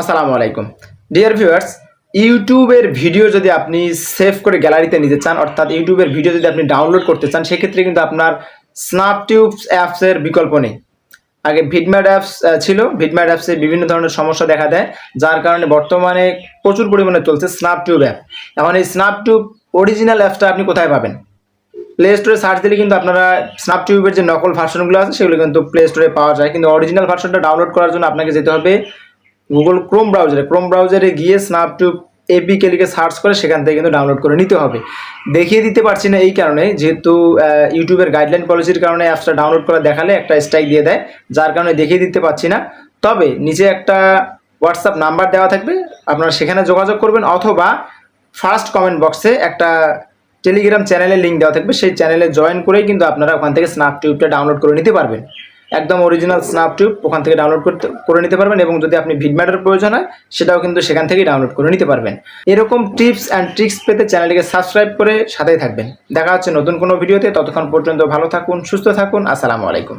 আসসালামু আলাইকুম। Dear viewers ইউটিউবের ভিডিও যদি আপনি সেভ করে গ্যালারিতে নিতে চান, অর্থাৎ ইউটিউবের ভিডিও যদি আপনি ডাউনলোড করতে চান, সেক্ষেত্রে কিন্তু আপনার স্ন্যাপটিউব অ্যাপসের বিকল্প নেই। আগে ভিডম্যাট অ্যাপস ছিল। ভিডম্যাট অ্যাপসে বিভিন্ন ধরনের সমস্যা দেখা দেয়, যার কারণে বর্তমানে প্রচুর পরিমাণে চলছে স্ন্যাপটিউব অ্যাপ এখন এই স্ন্যাপটিউব অরিজিনাল অ্যাপসটা আপনি কোথায় পাবেন? প্লে স্টোরে সার্চ দিলে কিন্তু আপনারা স্ন্যাপটিউবের যে নকল ভার্সনগুলো আছে, সেগুলো কিন্তু প্লে স্টোরে পাওয়া যায়। কিন্তু অরিজিনাল ভার্সনটা ডাউনলোড করার জন্য আপনাকে যেতে হবে গুগল ক্রোম ব্রাউজারে ক্রোম ব্রাউজারে গিয়ে স্ন্যাপটিউব এপিকে লিখে সার্চ করে সেখান থেকে কিন্তু ডাউনলোড করে নিতে হবে। দেখিয়ে দিতে পারছি না এই কারণে, যেহেতু ইউটিউবের গাইডলাইন পলিসির কারণে অ্যাপসটা ডাউনলোড করে দেখালে একটা স্ট্রাইক দিয়ে দেয়, যার কারণে দেখিয়ে দিতে পারছি না। তবে নিচে একটা হোয়াটসঅ্যাপ নাম্বার দেওয়া থাকবে, আপনারা সেখানে যোগাযোগ করবেন, অথবা ফার্স্ট কমেন্ট বক্সে একটা টেলিগ্রাম চ্যানেলের লিঙ্ক দেওয়া থাকবে, সেই চ্যানেলে জয়েন করেই কিন্তু আপনারা ওখান থেকে স্ন্যাপ টিউবটা ডাউনলোড করে নিতে পারবেন। একদম অরিজিনাল স্ন্যাপ টিউব ওখান থেকে ডাউনলোড করতে, করে নিতে পারবেন এবং যদি আপনি ভিডম্যাটের প্রয়োজন হয়, সেটাও কিন্তু সেখান থেকেই ডাউনলোড করে নিতে পারবেন। এরকম টিপস অ্যান্ড ট্রিক্স পেতে চ্যানেলটিকে সাবস্ক্রাইব করে সাথেই থাকবেন। দেখা হচ্ছে নতুন কোনো ভিডিওতে ততক্ষণ পর্যন্ত ভালো থাকুন, সুস্থ থাকুন, আসসালামু আলাইকুম।